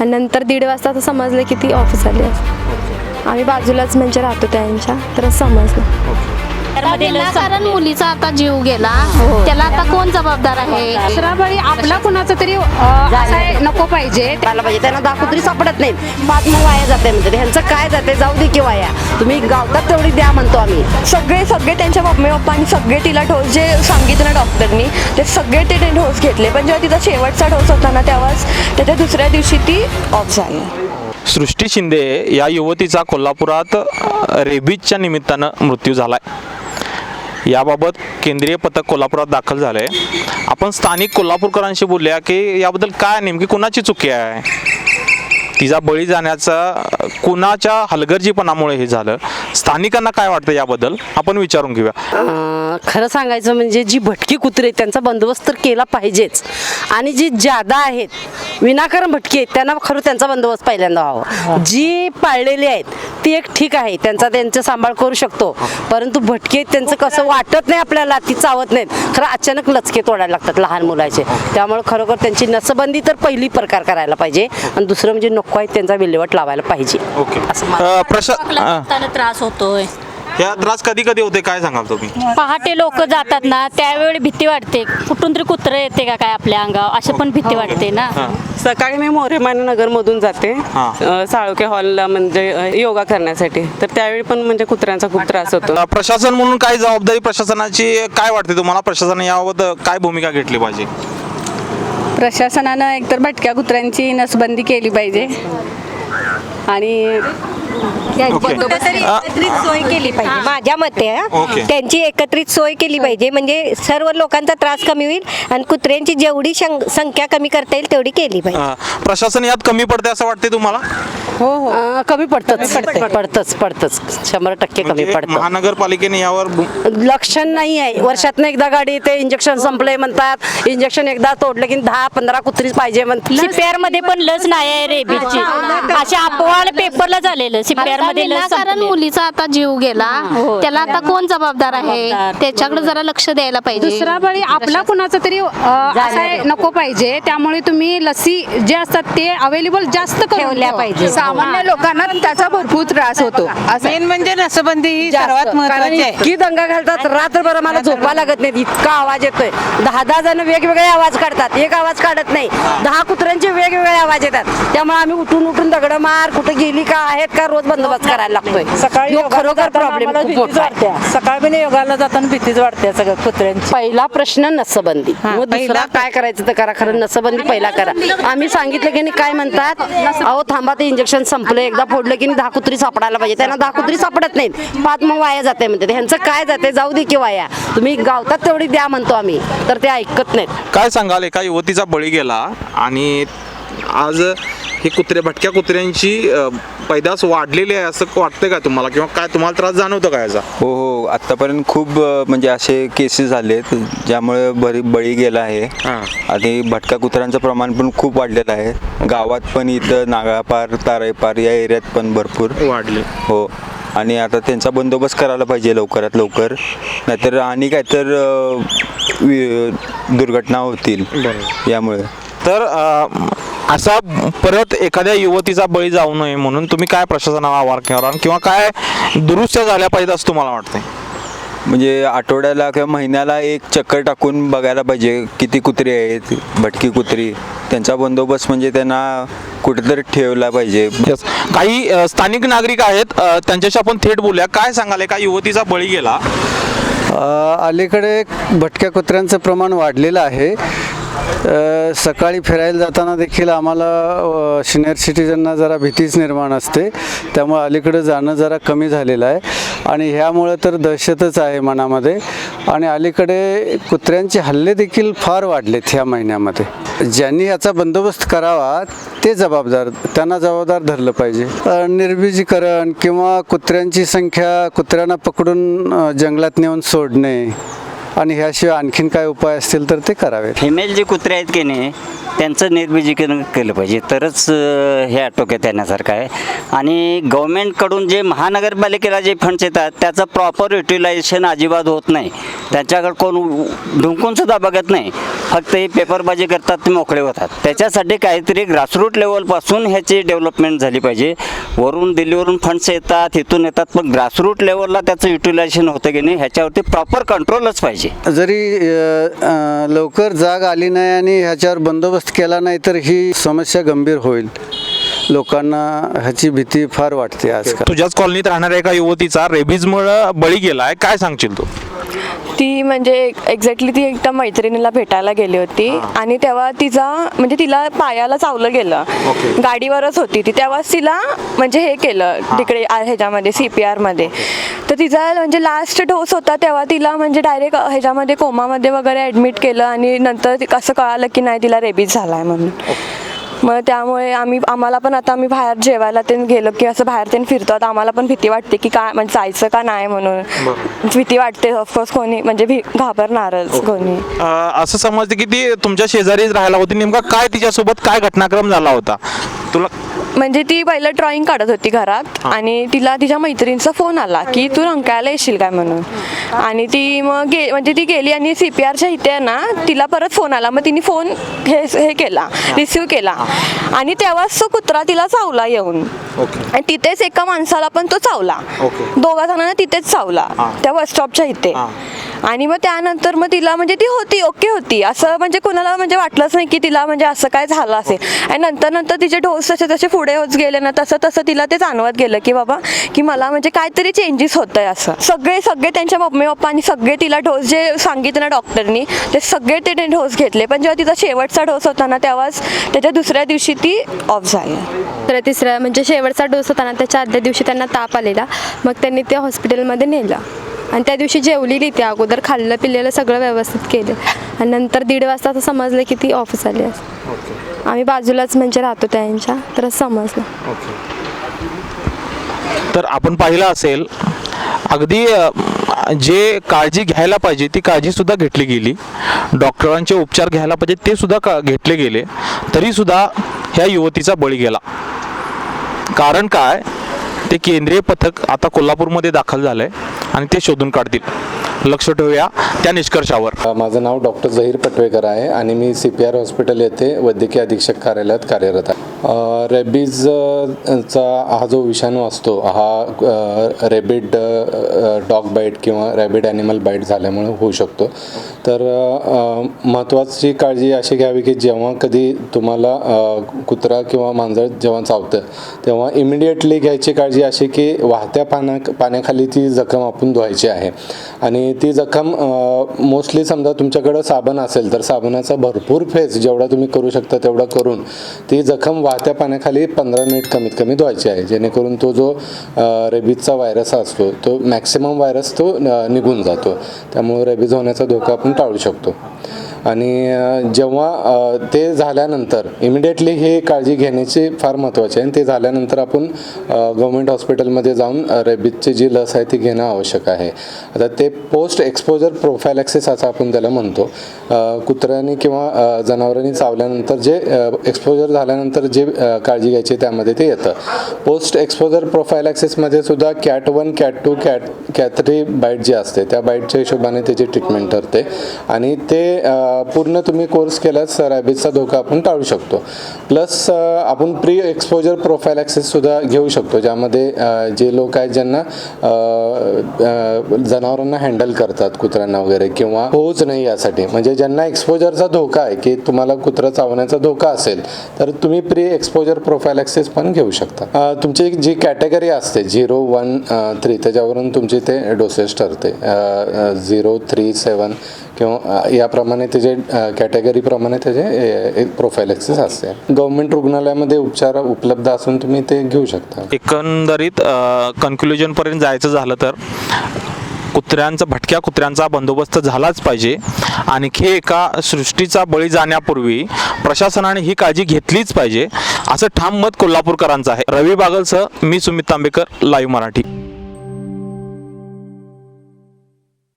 आणि नंतर दीड वाजता तर समजलं की ती ऑफ झाली आम्ही बाजूलाच म्हणजे राहतो त्यांच्या तर समजलं. कारण मुलीचा आता जीव गेला. त्याला आता कोण जबाबदार आहे? दुसरा बळी आपला कुणाचा तरी अ, असा आहे, नको पाहिजे. आला पाहिजे. त्यांना दाखवतरी सापडत नाहीत. पाच मग वाया जाते म्हणते ह्यांचं काय जाते जाऊ दे की वाया. तुम्ही गावतात तेवढी द्या म्हणतो आम्ही. सगळे सगळे त्यांच्या मम्मी पप्पांनी सगळे तिला डोस जे सांगितलं डॉक्टरनी ते सगळे ते डोस घेतले. पण जेव्हा तिचा शेवटचा डोस होता ना तेव्हाच त्याच्या दुसऱ्या दिवशी ती ऑफ झाली. सृष्टी शिंदे या युवतीचा कोल्हापुरात अ, रेबीजच्या निमित्तानं मृत्यू झालाय. याबाबत केंद्रीय पथक कोल्हापुरात दाखल झालंय. आपण स्थानिक कोल्हापूरकरांशी बोलूया की याबद्दल काय नेमकी कुणाची चुकी आहे? तिचा बळी जाण्याचा कुणाच्या हलगर्जीपणामुळे हे झालं? स्थानिकांना काय वाटतं याबद्दल? आपण विचारून घेऊया. खरं सांगायचं म्हणजे जी भटकी कुत्रे त्यांचा बंदोबस्त तर केला पाहिजेच. आणि जी जादा आहेत विनाकारण भटकी आहेत. त्यांना खरं त्यांचा बंदोबस्त पहिल्यांदा व्हावा. जी पाळलेली आहेत ती एक ठीक आहे. त्यांचा त्यांचा सांभाळ करू शकतो. परंतु भटकी आहेत त्यांचं कसं वाटत नाही आपल्याला ती चावत नाहीत. खरं अचानक लचके तोडायला लागतात लहान मुलाचे. त्यामुळे खरोखर त्यांची नसबंदी तर पहिली प्रकार करायला पाहिजे. आणि दुसरं म्हणजे नको आहे त्यांचा विल्हेवाट लावायला पाहिजे. ओके. असं त्रास होतोय. या त्रास कधी कधी होते काय सांगाल तुम्ही? पहाटे लोक जातात ना त्यावेळी भीती वाटते. कुठून तरी कुत्र येते का काय आपल्या अंगावर? अशी पण भीती वाटते ना. सकाळी मी मोरेमान नगरमधून जाते. हां. अ, साळुके हॉलला म्हणजे अ, योगा करण्यासाठी. तर त्यावेळी पण म्हणजे कुत्र्यांचा खूप त्रास होतो. अ, प्रशासन म्हणून काय जबाबदारी प्रशासनाची काय वाटते तुम्हाला? प्रशासनाने याबाबत काय भूमिका घेतली पाहिजे? प्रशासनानं एकतर भटक्या कुत्र्यांची नसबंदी केली पाहिजे. आणि ओके. कुठेतरी अ, एकत्रित सोय केली पाहिजे. माझ्या मते हं. त्यांची एकत्रित सोय केली पाहिजे. म्हणजे सर्व लोकांचा त्रास कमी होईल आणि कुत्र्यांची जेवढी शं- संख्या कमी करता येईल तेवढी केली पाहिजे. अ, प्रशासन यात कमी पडते असं वाटते तुम्हाला? हो हो. कमी पडतंच. पडतंच पडतंच. शंभर टक्के कमी म्हणजे पडतं. महानगरपालिकेने यावर भू- लक्षण नाही आहे वर्षातनं एकदा गाडी येते इंजेक्शन संपलंय म्हणतात. इंजेक्शन एकदा तोडलं की दहा पंधरा कुत्रीच पाहिजे म्हणतात सीपीआरमध्ये पण लस नाही आहे रेबीजची अशी अफवाळ पेपरला झालेलं सीपीआरमध्ये लस कारण मुलीचा आता जीव गेला. त्याला आता कोण जबाबदार आहे? त्याच्याकडे जरा लक्ष द्यायला पाहिजे. दुसरा बळी आपला कुणाचा तरी नको पाहिजे. त्यामुळे तुम्ही लसी जे असतात ते अवेलेबल जास्त करून ठेवल्या ठेवा. पाहिजे. सामान्य लोकांना त्याचा भरपूर त्रास होतो. असं मेन म्हणजे नसबंदी ही. सर्वात महत्वाची आहे. इतकी दंगा घालतात. रात्रभर मला झोपा लागत नाही इतका आवाज येतोय. दहा दहा जण वेगवेगळे आवाज काढतात. एक आवाज काढत नाही. दहा कुत्र्यांचे वेगवेगळे आवाज येतात. त्यामुळे आम्ही उठून उठून दगड मार कुठे गेली का आहेत का रोज बंदोबस्त करायला लागतोय. सकाळी खरोखर प्रॉब्लेम सकाळी पण योगाला जाताना भीतीच वाटते सगळं कुत्र्यांची. पहिला प्रश्न नसबंदी. मग दुसरा पहिला काय करायचं तर करा खरं नसबंदी पहिला करा. आम्ही सांगितलं की नाही काय म्हणतात अहो थांबा ते इंजेक्शन संपलं एकदा फोडलं की नाही दहा कुत्री सापडायला पाहिजे. त्यांना दहा कुत्री सापडत नाहीत. पाच मग वाया जाते म्हणते. ह्यांचं काय जाते? जाऊ दे की वाया. तुम्ही गावतात तेवढी द्या म्हणतो आम्ही. तर ते ऐकत नाहीत. काय सांगाल? एका युवतीचा बळी गेला आणि आज ही कुत्रे भटक्या कुत्र्यांची पैदास वाढलेली आहे असं वाटतंय का तुम्हाला? किंवा काय तुम्हाला त्रास जाणवतो का याचा? हो हो. आत्तापर्यंत खूप म्हणजे असे केसेस झालेत ज्यामुळे बरी बळी गेला आहे. हां. आणि भटक्या कुत्र्यांचं प्रमाण पण खूप वाढलेलं आहे. गावात पण इथं नागापार ताराईपार या एरियात पण भरपूर. वाढले. हो. आणि आता त्यांचा बंदोबस्त करायला पाहिजे लवकरात लवकर. नाहीतर आणि काय तर दुर्घटना होतील यामुळे. तर अ, असा परत एखाद्या युवतीचा बळी जाऊ नये म्हणून तुम्ही काय प्रशासनाला आवार कराल? किंवा काय दुरुस्त्या झाल्या पाहिजे असं तुम्हाला वाटतंय? म्हणजे आठवड्याला किंवा महिन्याला एक चक्कर टाकून बघायला पाहिजे किती कुत्री आहेत भटकी कुत्री. त्यांचा बंदोबस्त म्हणजे त्यांना कुठेतरी ठेवला पाहिजे. Yes. काही अ, स्थानिक नागरिक आहेत अ, त्यांच्याशी आपण थेट बोलूया. काय सांगाल? एका युवतीचा बळी गेला. अ, अलीकडे भटक्या कुत्र्यांचं प्रमाण वाढलेलं आहे. सकाळी फिरायला जाताना देखील आम्हाला सिनियर सिटीजनना जरा भीतीच निर्माण असते. त्यामुळे अलीकडे जाणं जरा कमी झालेलं आहे. आणि ह्यामुळं तर दहशतच आहे मनामध्ये. आणि अलीकडे कुत्र्यांचे हल्ले देखील फार वाढलेत ह्या महिन्यामध्ये. ज्यांनी याचा बंदोबस्त करावा ते जबाबदार त्यांना जबाबदार धरलं पाहिजे. निर्बीजीकरण किंवा कुत्र्यांची संख्या कुत्र्यांना पकडून जंगलात नेऊन सोडणे आणि ह्याशिवाय आणखीन काय उपाय असतील तर ते करावे फिमेल जे कुत्रे आहेत की नाही त्यांचं निर्बीजीकरण केलं पाहिजे. तरच हे आटोक्यात येण्यासारखं आहे. आणि गव्हर्मेंटकडून जे महानगरपालिकेला जे फंड्स येतात त्याचं प्रॉपर युटिलायझेशन अजिबात होत नाही. त्यांच्याकडे कोण ढुंकून सुद्धा बघत नाही. फक्त हे पेपरबाजी करतात ते मोकळे होतात. त्याच्यासाठी काहीतरी ग्रासरूट लेवलपासून ह्याची डेव्हलपमेंट झाली पाहिजे. वरून दिल्लीवरून फंड्स येतात इथून येतात पण ग्रासरूट लेवलला त्याचं युटिलायझेशन होतं की नाही ह्याच्यावरती प्रॉपर कंट्रोलच पाहिजे. जरी अ, अ, लवकर जाग आली नाही आणि ह्याच्यावर बंदोबस्त केला नाही तर ही समस्या गंभीर होईल. लोकांना ह्याची भीती फार वाटते आजकाल. तुझ्याच कॉलनीत राहणाऱ्या एका युवतीचा रेबीजमुळे बळी गेलाय. काय सांगशील तू? ती म्हणजे एक्झॅक्टली ती एकदा मैत्रिणीला भेटायला गेली होती आणि तेव्हा तिचा म्हणजे तिला पायाला चावलं गेलं. गाडीवरच होती ती. तेव्हाच तिला म्हणजे हे केलं तिकडे ह्याच्यामध्ये सी पी आरमध्ये तर तिचा म्हणजे लास्ट डोस होता तेव्हा तिला म्हणजे डायरेक्ट ह्याच्यामध्ये कोमामध्ये वगैरे ॲडमिट केलं आणि नंतर असं कळालं की नाही तिला रेबीज झाला आहे म्हणून मग त्यामुळे आम्ही आम्हाला पण आता आम्ही बाहेर जेवायला ते गेलो की असं बाहेर ते फिरतो आता आम्हाला पण भीती वाटते की काय म्हणजे जायचं का नाही म्हणून. भीती वाटते ऑफकोर्स कोणी म्हणजे भी घाबरणारच कोणी. असं समजते की ती तुमच्या शेजारीच राहायला होती. नेमका काय तिच्यासोबत काय घटनाक्रम झाला होता? तुला म्हणजे ती पहिलं ड्रॉइंग काढत होती घरात आणि तिला तिच्या मैत्रिणीचा फोन आला की तू रंकायला येशील काय म्हणून? आणि ती मग गे म्हणजे ती गेली आणि सी पी आरच्या इथे आहे ना तिला परत फोन आला. मग तिने फोन हे हे केला रिसिव्ह केला. आणि तेव्हाच तो कुत्रा तिला चावला येऊन. आणि तिथेच एका माणसाला पण तो चावला. दोघा जणांना तिथेच चावला त्या बस स्टॉपच्या इथे. आणि मग त्यानंतर मग तिला म्हणजे ती होती ओके होती. असं म्हणजे कोणाला म्हणजे वाटलंच नाही की तिला म्हणजे असं काय झालं असेल. आणि नंतर नंतर तिचे डोस तसे तसे पुढे होत गेले ना तसं तसं तिला ते जाणवत गेलं की बाबा की मला म्हणजे काहीतरी चेंजेस होत आहे असं. सगळे सगळे त्यांच्या मम्मी पप्पांनी सगळे तिला डोस जे सांगितलं ना डॉक्टरनी ते सगळे ते डोस घेतले. पण जेव्हा तिचा शेवटचा डोस होता ना तेव्हाच त्याच्या दुसऱ्या दिवशी ती ऑफ झाली. तर तिसऱ्या म्हणजे शेवटचा डोस होता ना त्याच्या आदल्या दिवशी त्यांना ताप आलेला. मग त्यांनी ते हॉस्पिटलमध्ये नेलं. आणि त्या दिवशी जेवलेली ती अगोदर खाल्लं पिलेलं सगळं व्यवस्थित केलं. आणि नंतर दीड वाजता असं समजलं की ती ऑफ झाली. असं आम्ही बाजूलाच म्हणजे राहतो त्यांच्या तर समजलं. तर आपण पाहिलं असेल अगदी अ, जे काळजी घ्यायला पाहिजे ती काळजी सुद्धा घेतली गेली. डॉक्टरांचे उपचार घ्यायला पाहिजे ते सुद्धा का घेतले गेले. तरी सुद्धा ह्या युवतीचा बळी गेला. कारण काय? ते केंद्रीय पथक आता कोल्हापूरमध्ये दाखल झालं आहे आणि ते शोधून काढतील. लक्ष ठेवूया त्या निष्कर्षावर. माझं नाव डॉक्टर झहीर पटवेकर आहे आणि मी सी पी आर हॉस्पिटल येथे वैद्यकीय अधीक्षक कार्यालयात कार्यरत आहे. अ, हा जो विषाणू असतो हा रॅबिड डॉग बाईट किंवा रॅबिड ॲनिमल बाईट झाल्यामुळे होऊ शकतो. तर महत्त्वाची काळजी अशी घ्यावी की जेव्हा कधी तुम्हाला कुत्रा किंवा मांजर जेव्हा चावतं तेव्हा इमिडिएटली घ्यायची काळजी अशी की वाहत्या पाण्या पाण्याखाली ती जखम आपण धुवायची आहे. आणि ती जखम मोस्टली समजा तुमच्याकडं साबण असेल तर साबणाचा भरपूर फेस जेवढा तुम्ही करू शकता तेवढा करून ती जखम वाहत्या पाण्याखाली पंधरा मिनिट कमीत कमी धुवायची आहे. जेणेकरून तो जो रेबीजचा व्हायरस असतो तो मॅक्सिमम व्हायरस तो निघून जातो. त्यामुळे रेबीज होण्याचा धोका आपण टाळू शकतो. आणि जेव्हा ते झाल्यानंतर इमिडिएटली हे काळजी घेण्याची फार महत्त्वाची आहे. आणि ते झाल्यानंतर आपण गव्हर्मेंट हॉस्पिटलमध्ये जाऊन रेबीजची जी लस आहे ती घेणं आवश्यक आहे. आता ते पोस्ट एक्सपोजर प्रोफायलॅक्सिस असं आपण त्याला म्हणतो. अ, कुत्र्याने किंवा जनावरांनी चावल्यानंतर जे एक्सपोजर झाल्यानंतर जे काळजी घ्यायची त्यामध्ये ते येतं. पोस्ट एक्सपोजर प्रोफायलॅक्सिसमध्ये सुद्धा cat one cat two cat three bite जी असते त्या बाईटच्या हिशोबाने त्याची ट्रीटमेंट ठरते. आणि ते आ, पूर्ण तुम्ही कोर्स केल्यास रॅबिजचा धोका आपण टाळू शकतो. प्लस आपण प्री एक्सपोजर प्रोफाईल ॲक्सेससुद्धा घेऊ शकतो ज्यामध्ये जे लोक आहेत ज्यांना जनावरांना हँडल करतात कुत्र्यांना वगैरे किंवा होच नाही यासाठी. म्हणजे ज्यांना एक्सपोजरचा धोका आहे की तुम्हाला कुत्रा चावण्याचा धोका असेल तर तुम्ही प्री एक्सपोजर प्रोफायलॅक्सिस पण घेऊ शकता. तुमची जी कॅटेगरी असते झिरो वन थ्री त्याच्यावरून तुमची ते डोसेस ठरते. झिरो थ्री सेवन किंवा याप्रमाणे त्याचे कॅटेगरीप्रमाणे त्याचे प्रोफायलॅक्सिस असते. गव्हर्नमेंट रुग्णालयामध्ये उपचार उपलब्ध असून तुम्ही ते घेऊ शकता. एकंदरीत कन्क्लुजनपर्यंत जायचं झालं तर कुत्र्यांचा भटक्या कुत्र्यांचा बंदोबस्त झालाच पाहिजे. आणखी एका सृष्टीचा बळी जाण्यापूर्वी प्रशासनाने ही काळजी घेतलीच पाहिजे. असं ठाम मत कोल्हापूरकरांचं आहे. रवी बागलसह मी सुमित तांबेकर लाईव्ह मराठी.